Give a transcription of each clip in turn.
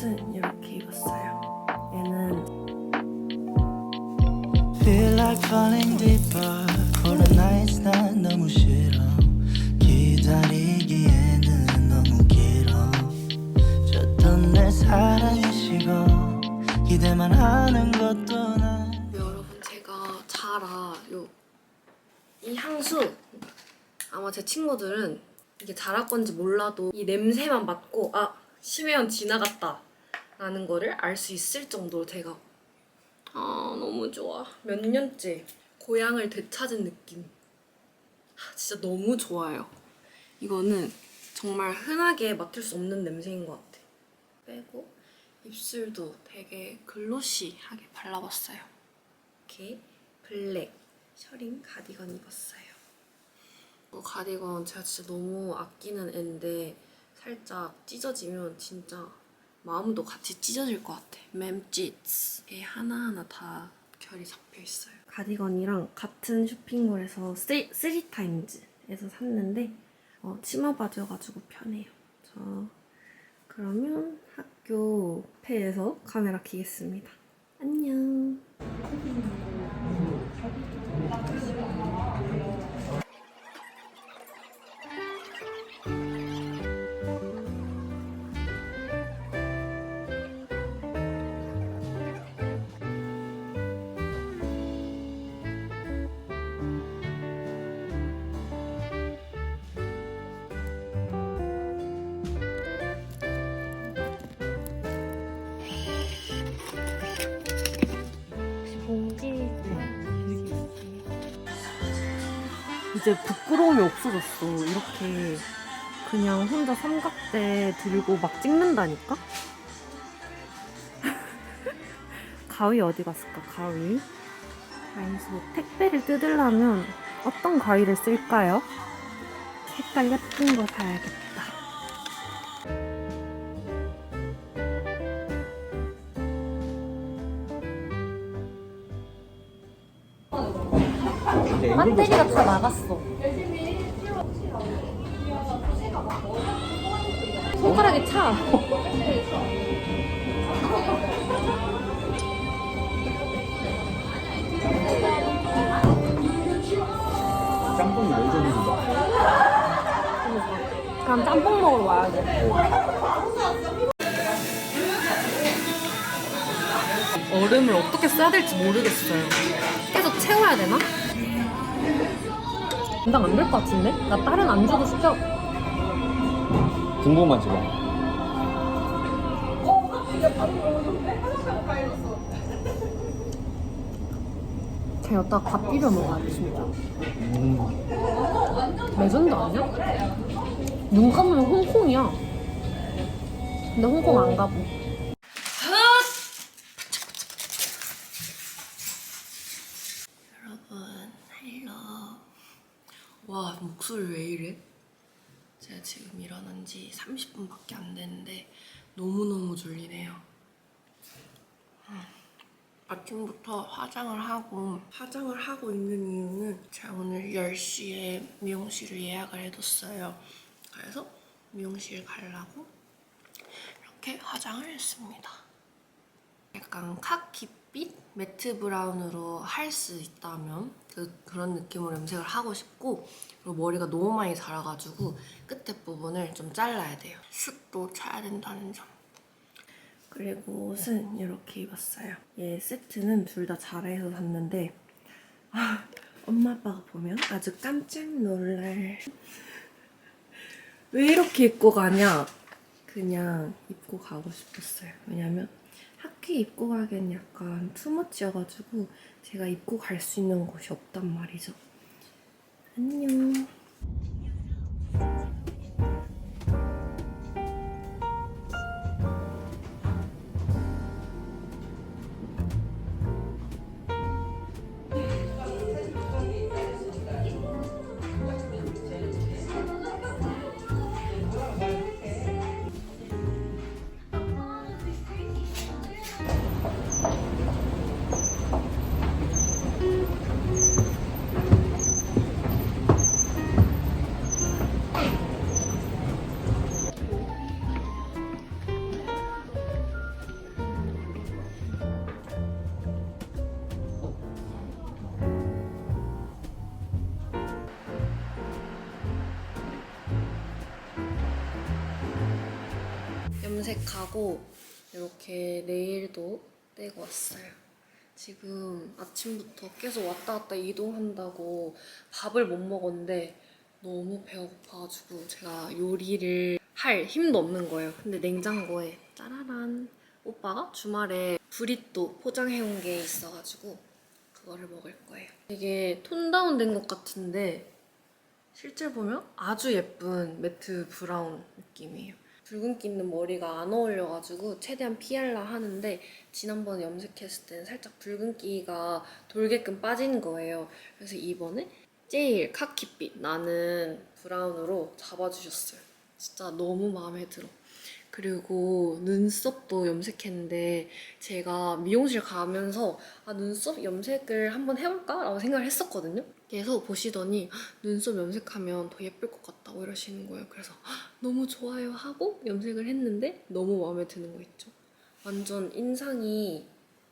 옷은 이렇게 입었어요. 얘는 Feel like falling deeper. For the nights 난 너무 싫어. 기다리기에는 너무 길어. 줬던 내 사랑이 식어. 기대만 하는 것도 난 여러분 제가 자라 요. 이 향수. 아마 제 친구들은 이게 자라 건지 몰라도 이 냄새만 맡고 아 심혜연 지나갔다 라는 거를 알 수 있을 정도로 제가 아 너무 좋아. 몇 년째 고향을 되찾은 느낌. 아, 진짜 너무 좋아요. 이거는 정말 흔하게 맡을 수 없는 냄새인 것 같아. 빼고 입술도 되게 글로시하게 발라봤어요. 이렇게 블랙 셔링 가디건 입었어요. 이 가디건 제가 진짜 너무 아끼는 앤데 살짝 찢어지면 진짜 마음도 같이 찢어질 것 같아. 맴찢. 이게 하나하나 다 결이 잡혀 있어요. 가디건이랑 같은 쇼핑몰에서 쓰리, 쓰리 타임즈에서 샀는데 어, 치마 바지여가지고 편해요. 저 그러면 학교 앞에에서 카메라 켜겠습니다. 안녕. 이제 부끄러움이 없어졌어. 이렇게 그냥 혼자 삼각대 들고 막 찍는다니까? 가위 어디 갔을까, 가위? 다이소 택배를 뜯으려면 어떤 가위를 쓸까요? 색깔 예쁜 거 사야겠다. 배터리가 다 나갔어. 손가락에 차. 짬뽕이 레전드다. 그럼 짬뽕 먹으러 와야 돼. 얼음을 어떻게 써야 될지 모르겠어요. 계속 채워야 되나? 감당 안 될 것 같은데? 나 다른 안주도 시켜. 궁금한 지금. 걔 여기다 밥 비벼 먹어야 돼, 진짜. 음. 레전드 아니야? 눈 감으면 홍콩이야. 근데 홍콩 안 가고. 여러분, 헬로. 와, 목소리 왜 이래? 제가 지금 일어난 지 30분밖에 안 됐는데 너무너무 졸리네요. 음. 아침부터 화장을 하고 화장을 하고 있는 이유는 제가 오늘 10시에 미용실을 예약을 해뒀어요. 그래서 미용실 가려고 이렇게 화장을 했습니다. 약간 카키 빛 매트 브라운으로 할 수 있다면 그, 그런 느낌으로 염색을 하고 싶고 그리고 머리가 너무 많이 자라가지고 끝에 부분을 좀 잘라야 돼요. 숱도 차야 된다는 점. 그리고 옷은 이렇게 입었어요. 얘 세트는 둘 다 자라에서 샀는데 아, 엄마 아빠가 보면 아주 깜짝 놀랄 왜 이렇게 입고 가냐? 그냥 입고 가고 싶었어요. 왜냐면 학교에 입고 가기엔 약간 투머치여가지고 제가 입고 갈 수 있는 곳이 없단 말이죠. 안녕. 염색하고 이렇게 네일도 떼고 왔어요. 지금 아침부터 계속 왔다 갔다 이동한다고 밥을 못 먹었는데 너무 배가 고파가지고 제가 요리를 할 힘도 없는 거예요. 근데 냉장고에 짜라란 오빠가 주말에 브리또 포장해온 게 있어가지고 그거를 먹을 거예요. 이게 톤 다운된 것 같은데 실제 보면 아주 예쁜 매트 브라운 느낌이에요. 붉은기 있는 머리가 안 어울려가지고 최대한 피하려 하는데 지난번에 염색했을 때는 살짝 붉은기가 돌게끔 빠진 거예요. 그래서 이번에 제일 카키빛 나는 브라운으로 잡아주셨어요. 진짜 너무 마음에 들어. 그리고 눈썹도 염색했는데 제가 미용실 가면서 아 눈썹 염색을 한번 해볼까? 라고 생각을 했었거든요. 그래서 보시더니 눈썹 염색하면 더 예쁠 것 같다고 이러시는 거예요. 그래서 너무 좋아요 하고 염색을 했는데 너무 마음에 드는 거 있죠. 완전 인상이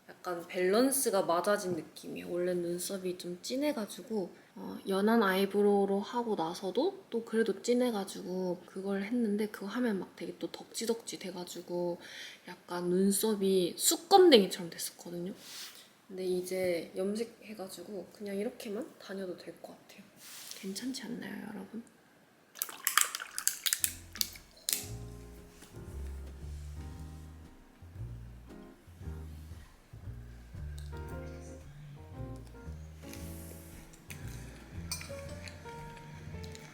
약간 밸런스가 맞아진 느낌이에요. 원래 눈썹이 좀 진해가지고 어, 연한 아이브로우로 하고 나서도 또 그래도 진해가지고 그걸 했는데 그거 하면 막 되게 또 덕지덕지 돼가지고 약간 눈썹이 쑥검댕이처럼 됐었거든요. 근데 이제 염색해가지고 그냥 이렇게만 다녀도 될 것 같아요. 괜찮지 않나요, 여러분?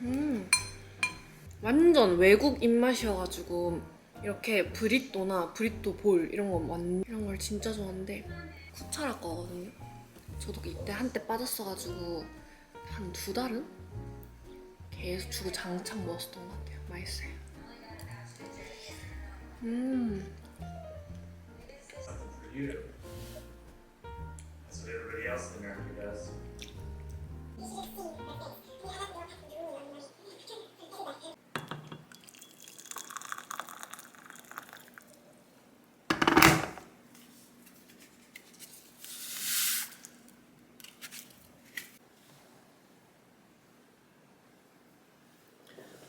음, 완전 외국 입맛이어가지고 이렇게 브리또나 브리또 볼 이런 거 완, 이런 걸 진짜 좋아하는데 쿠차라 거거든요. 저도 이때 한때 빠졌어가지고 한 두 달은 계속 주고 장창 먹었었던 것 같아요. 맛있어요. 음, for you. That's what everybody else in America does.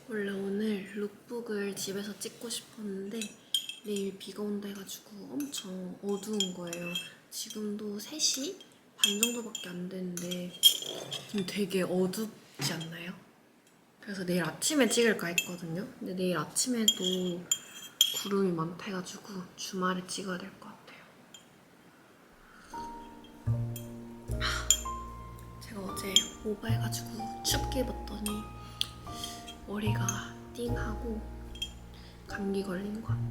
원래 오늘 룩북을 집에서 찍고 싶었는데 내일 비가 온다 해가지고 엄청 어두운 거예요. 지금도 3시 반 정도밖에 안 됐는데 지금 되게 어둡지 않나요? 그래서 내일 아침에 찍을까 했거든요. 근데 내일 아침에도 구름이 많다 해가지고 주말에 찍어야 될 것 같아요. 하, 제가 어제 오버해가지고 춥게 입었더니 머리가 띵하고 감기 걸린 것 같아.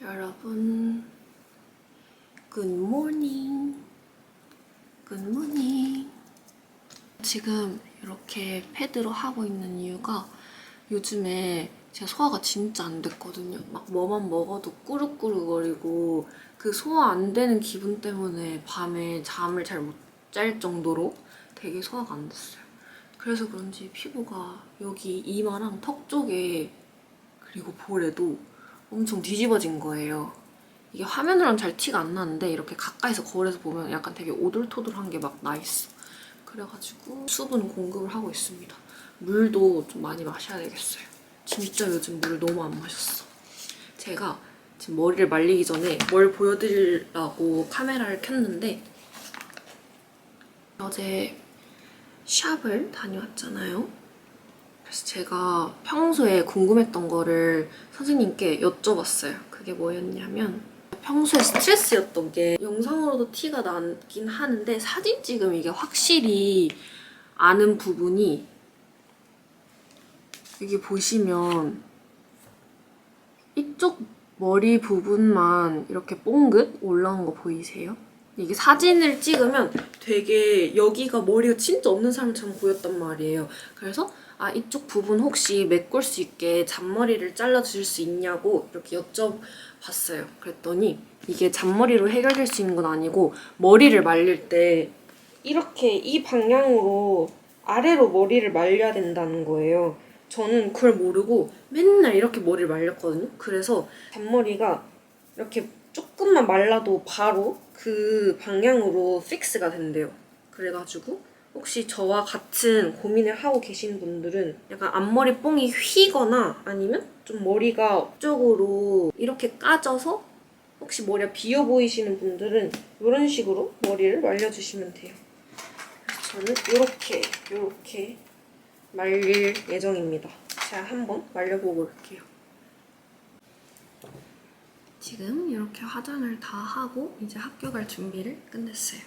여러분, 굿모닝. 굿모닝. 지금 이렇게 패드로 하고 있는 이유가 요즘에 제가 소화가 진짜 안 됐거든요. 막 뭐만 먹어도 꾸룩꾸룩거리고 그 소화 안 되는 기분 때문에 밤에 잠을 잘 못 잘 정도로 되게 소화가 안 됐어요. 그래서 그런지 피부가 여기 이마랑 턱 쪽에 그리고 볼에도 엄청 뒤집어진 거예요. 이게 화면으로는 잘 티가 안 나는데 이렇게 가까이서 거울에서 보면 약간 되게 오돌토돌한 게 막 나 있어. 그래가지고 수분 공급을 하고 있습니다. 물도 좀 많이 마셔야 되겠어요. 진짜 요즘 물을 너무 안 마셨어. 제가 지금 머리를 말리기 전에 뭘 보여드리려고 카메라를 켰는데 어제 샵을 다녀왔잖아요. 그래서 제가 평소에 궁금했던 거를 선생님께 여쭤봤어요. 그게 뭐였냐면 평소에 스트레스였던 게 영상으로도 티가 나긴 하는데 사진 찍으면 이게 확실히 아는 부분이 여기 보시면 이쪽 머리 부분만 이렇게 뽕긋 올라온 거 보이세요? 이게 사진을 찍으면 되게 여기가 머리가 진짜 없는 사람처럼 보였단 말이에요. 그래서 아 이쪽 부분 혹시 메꿀 수 있게 잔머리를 잘라주실 수 있냐고 이렇게 여쭤봤어요. 그랬더니 이게 잔머리로 해결될 수 있는 건 아니고 머리를 말릴 때 이렇게 이 방향으로 아래로 머리를 말려야 된다는 거예요. 저는 그걸 모르고 맨날 이렇게 머리를 말렸거든요. 그래서 잔머리가 이렇게 조금만 말라도 바로 그 방향으로 픽스가 된대요. 그래가지고 혹시 저와 같은 고민을 하고 계시는 분들은 약간 앞머리 뽕이 휘거나 아니면 좀 머리가 앞쪽으로 이렇게 까져서 혹시 머리가 비어 보이시는 분들은 이런 식으로 머리를 말려주시면 돼요. 저는 이렇게 이렇게 말릴 예정입니다. 제가 한번 말려보고 올게요. 지금 이렇게 화장을 다 하고 이제 학교 갈 준비를 끝냈어요.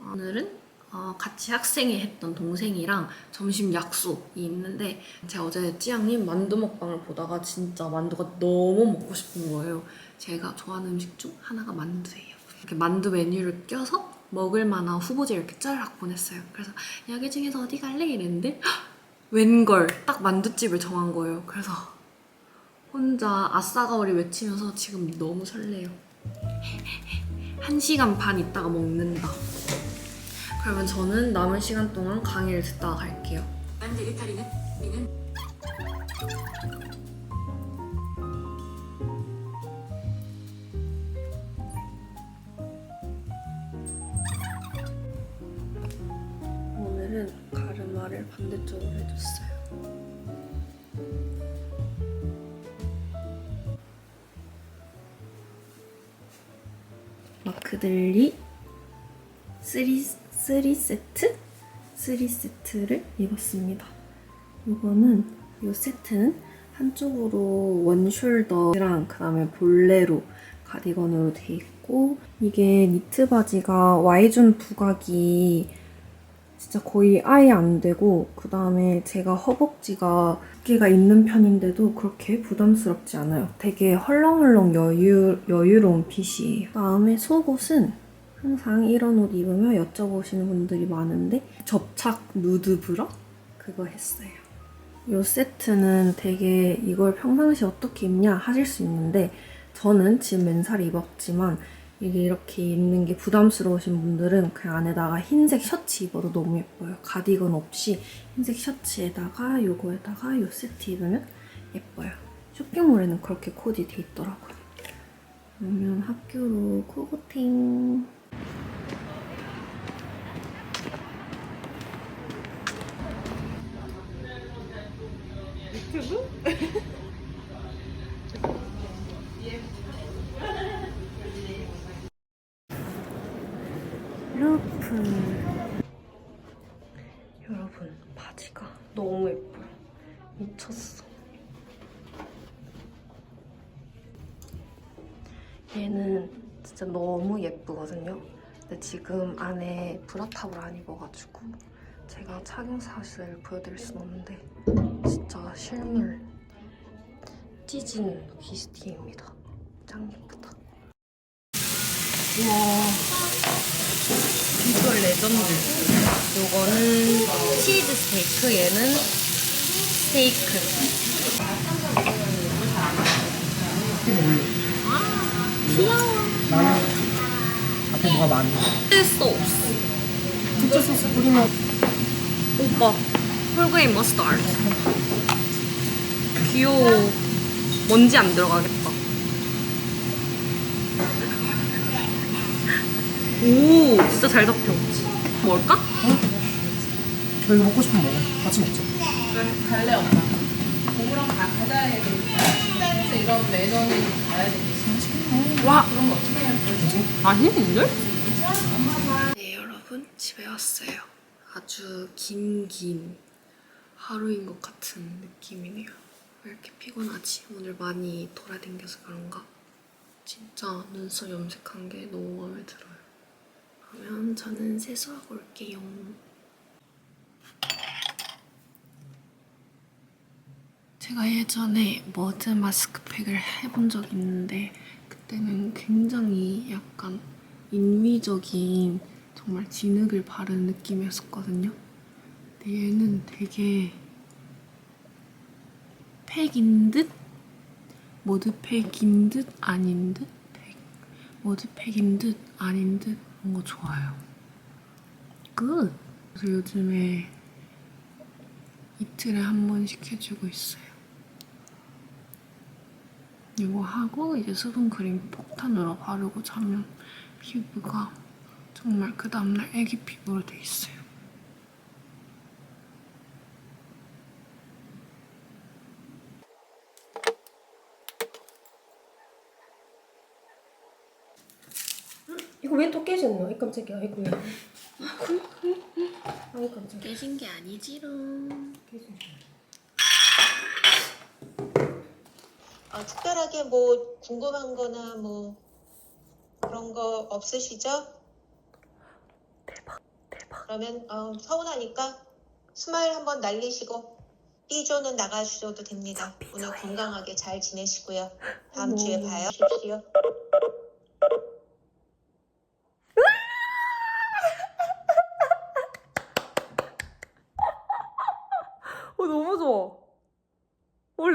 오늘은 어, 같이 학생회 했던 동생이랑 점심 약속이 있는데 제가 어제 찌양님 만두 먹방을 보다가 진짜 만두가 너무 먹고 싶은 거예요. 제가 좋아하는 음식 중 하나가 만두예요. 이렇게 만두 메뉴를 껴서 먹을 만한 후보지 이렇게 짤락 보냈어요. 그래서 여기 중에서 어디 갈래? 이랬는데 헉! 웬걸 딱 만두집을 정한 거예요. 그래서 혼자 아싸가오리 외치면서 지금 너무 설레요. 한 시간 반 있다가 먹는다. 그러면 저는 남은 시간 동안 강의를 듣다가 갈게요. 오늘은 가르마를 반대쪽으로 해줬어요. 마크들리 3, 3세트? 3세트를 입었습니다. 이거는 이 세트는 한쪽으로 원숄더랑 그 다음에 볼레로 가디건으로 돼 있고 이게 니트 바지가 Y존 부각이 진짜 거의 아예 안 되고 그 다음에 제가 허벅지가 두께가 있는 편인데도 그렇게 부담스럽지 않아요. 되게 헐렁헐렁 여유, 여유로운 핏이에요. 그 다음에 속옷은 항상 이런 옷 입으면 여쭤보시는 분들이 많은데 접착 누드 브라? 그거 했어요. 이 세트는 되게 이걸 평상시 어떻게 입냐 하실 수 있는데 저는 지금 맨살 입었지만 이게 이렇게 입는 게 부담스러우신 분들은 그 안에다가 흰색 셔츠 입어도 너무 예뻐요. 가디건 없이 흰색 셔츠에다가 요거에다가 요 세트 입으면 예뻐요. 쇼핑몰에는 그렇게 코디 돼 있더라고요. 그러면 학교로 고고팅. 루프 여러분 바지가 너무 예뻐요 미쳤어 얘는 진짜 너무 예쁘거든요 근데 지금 안에 브라탑을 안 입어가지고 제가 착용 사실을 보여드릴 순 없는데 진짜 실물 찢은 비스티입니다 짱 예쁘다 우와 비주얼 레전드. 요거는 치즈 스테이크, 얘는 스테이크. 아, 귀여워. 앞에 뭐가. 칠 소스. 진짜 소스 뿌리면 오빠, 홀그레인 머스타드. 귀여워. 먼지 안 들어가겠다. 오, 진짜 잘 잡혀. 먹을까? 너 이거 먹고 싶으면 먹어. 같이 먹자. 갈래 엄마. 고구랑 다 가자야 돼. 식당에서 이런 매너는 가야 되겠어. 와? 맛있는데? 네, 여러분 집에 왔어요. 아주 긴 긴 하루인 것 같은 느낌이네요. 왜 이렇게 피곤하지? 오늘 많이 돌아다녀서 그런가? 진짜 눈썹 염색한 게 너무 마음에 들어요. 그러면 저는 세수하고 올게요. 제가 예전에 머드 마스크팩을 해본 적이 있는데 그 때는 굉장히 약간 인위적인 정말 진흙을 바른 느낌이었었거든요. 근데 얘는 되게 팩인 듯 머드팩인 듯 아닌 듯 팩. 머드팩인 듯 아닌 듯 뭔가 좋아요. 끝. 그래서 요즘에 이틀에 한 번씩 해주고 있어요. 이거 하고 이제 수분 크림 폭탄으로 바르고 자면 피부가 정말 그 다음날 애기 피부로 돼 있어요. 이거 왜 또 깨졌노? 이 깜짝이야. 아이고야. 아이 깜짝이야. 깨진 게 아니지롱. 어, 특별하게 뭐 궁금한 거나 뭐 그런 거 없으시죠? 대박, 대박. 그러면 어, 서운하니까 스마일 한번 날리시고 B조는 나가주셔도 됩니다. 오늘 건강하게 잘 지내시고요. 다음 주에 봐요. 십시오. 어 너무 좋아. 오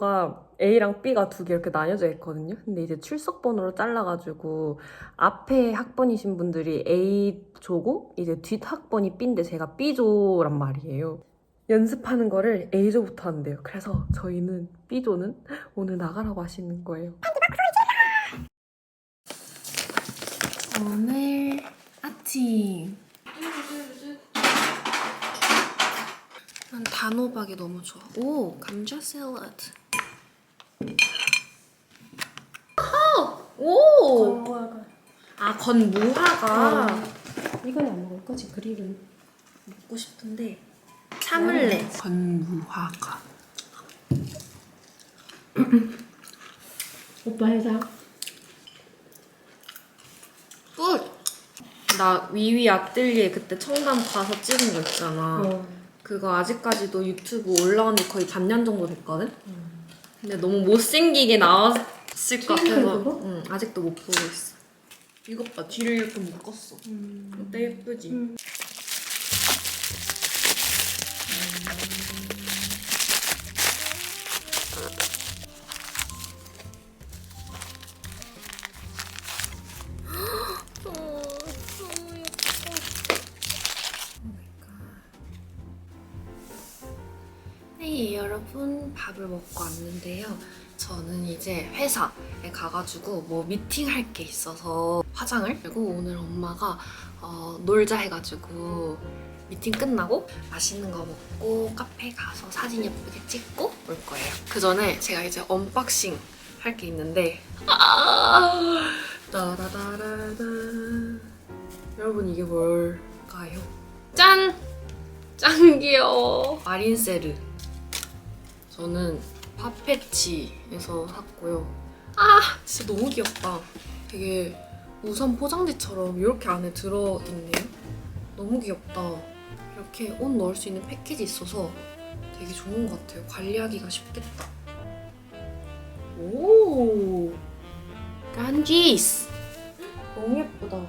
레전드. 가 A랑 B가 두 개 이렇게 나뉘어져 있거든요. 근데 이제 출석 번호로 잘라가지고 앞에 학번이신 분들이 A 조고 이제 뒷 학번이 B인데 제가 B 조란 말이에요. 연습하는 거를 A 조부터 한대요. 그래서 저희는 B 조는 오늘 나가라고 하시는 거예요. 오늘 아침 난 단호박이 너무 좋아 오 감자 샐러드 오! 아 건무화가 이건 안 먹을 거지 그릴은. 먹고 싶은데 참을래 건무화가 오빠 해서. 굿! 나 위위 아뜰리에 그때 청담 가서 찍은 거 있잖아 어. 그거 아직까지도 유튜브 올라온 지 거의 반년 정도 됐거든? 근데 너무 못생기게 나왔을 것 같아서? 응, 아직도 못 보고 있어. 이것 봐. 뒤를 이렇게 묶었어. 어때 예쁘지? 네, 밥을 먹고 왔는데요. 저는 이제 회사에 가가지고 뭐 미팅할 게 있어서 화장을 하고 오늘 엄마가 어, 놀자 해가지고 미팅 끝나고 맛있는 거 먹고 카페 가서 사진 예쁘게 찍고 올 거예요. 그 전에 제가 이제 언박싱 할 게 있는데 아 따다다라다 여러분 이게 뭘까요? 짠! 짱 귀여워 마린세르 저는 파페치에서 샀고요. 아 진짜 너무 귀엽다. 되게 우산 포장지처럼 이렇게 안에 들어있네요. 너무 귀엽다. 이렇게 옷 넣을 수 있는 패키지 있어서 되게 좋은 것 같아요. 관리하기가 쉽겠다. 오 간지스 너무 예쁘다.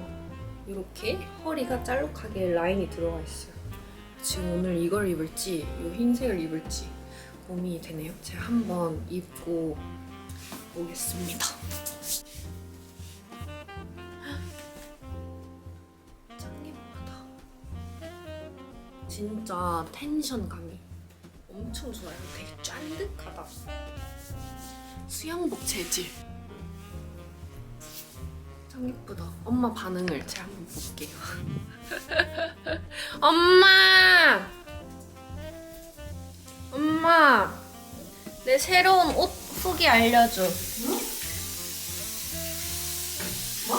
이렇게 허리가 짤록하게 라인이 들어가 있어요. 지금 오늘 이걸 입을지 이 흰색을 입을지 고민이 되네요. 제가 한번 입고 오겠습니다. 짱 예쁘다. 진짜 텐션감이 엄청 좋아요. 되게 쫀득하다. 수영복 재질. 짱 예쁘다. 엄마 반응을 제가 한번 볼게요. 엄마! 엄마! 내 새로운 옷 후기 알려줘. 뭐?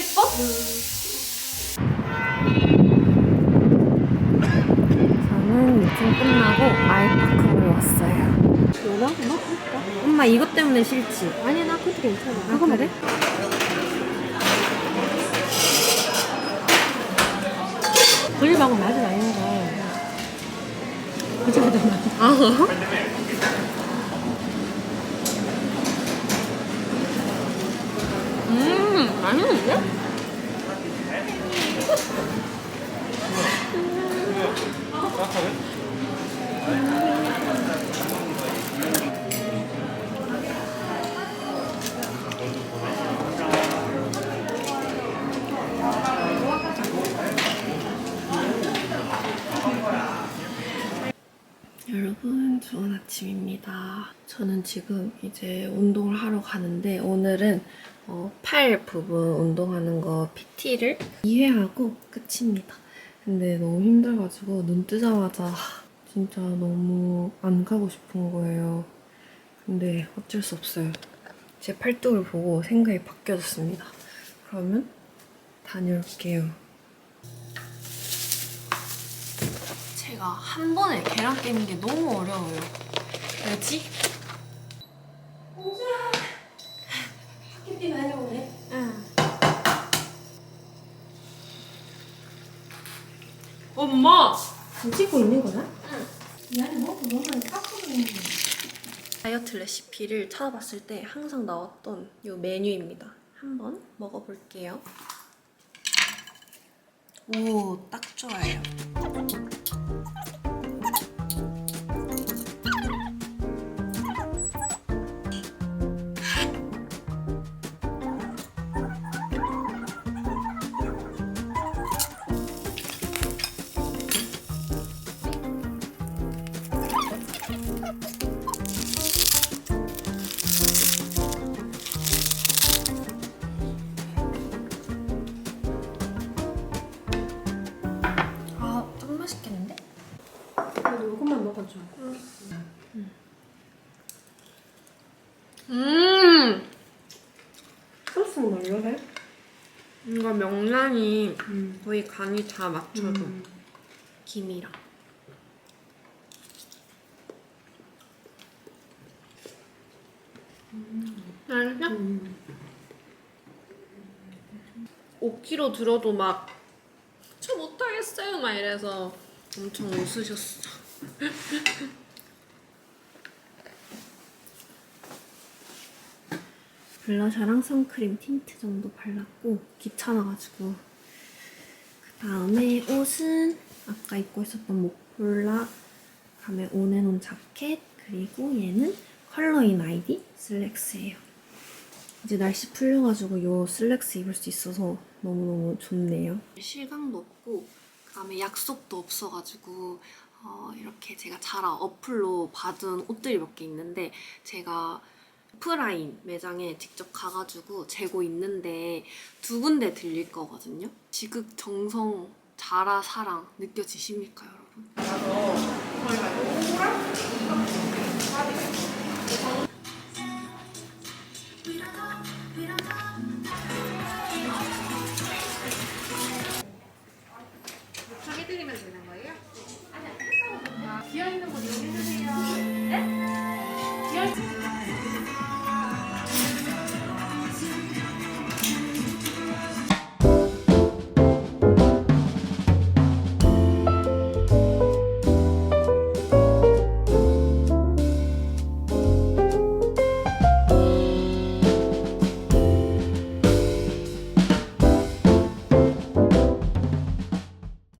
예뻐? 저는 미팅 끝나고 아이파크를 왔어요. 너나? 나? 엄마 이것 때문에 싫지? 아니 나 그것도 괜찮아. 아, 그래? 그립하고 맛이 그저보다 맛. 음, 맛있는데? 여러분 좋은 아침입니다. 저는 지금 이제 운동을 하러 가는데 오늘은 어, 팔 부분 운동하는 거 PT를 2회하고 끝입니다. 근데 너무 힘들어가지고 눈 뜨자마자 진짜 너무 안 가고 싶은 거예요. 근데 어쩔 수 없어요. 제 팔뚝을 보고 생각이 바뀌어졌습니다. 그러면 다녀올게요. 제가 한 번에 계란 깨는 게 너무 어려워요. 왜지? 홍수야! 학교비 많이 오네. 응. 찍고 있는 거야? 다이어트 레시피를 찾아봤을 때 항상 나왔던 이 메뉴입니다. 한번 먹어볼게요. 오, 딱 좋아요. 거의 간이 다 맞춰져. 김이랑. 맛있어? 5kg 들어도 막, 저 못하겠어요. 막 이래서 엄청 웃으셨어. 블러셔랑 선크림 틴트 정도 발랐고 귀찮아가지고 그 다음에 옷은 아까 입고 있었던 목폴라 그다음에 온앤온 자켓 그리고 얘는 컬러인 아이디 슬랙스예요. 이제 날씨 풀려가지고 이 슬랙스 입을 수 있어서 너무너무 좋네요. 실감도 없고 그 다음에 약속도 없어가지고 어, 이렇게 제가 자라 어플로 받은 옷들이 몇 개 있는데 제가 오프라인 매장에 직접 가가지고 재고 있는데 두 군데 들릴 거거든요. 지극 정성 자라 사랑 느껴지십니까, 여러분?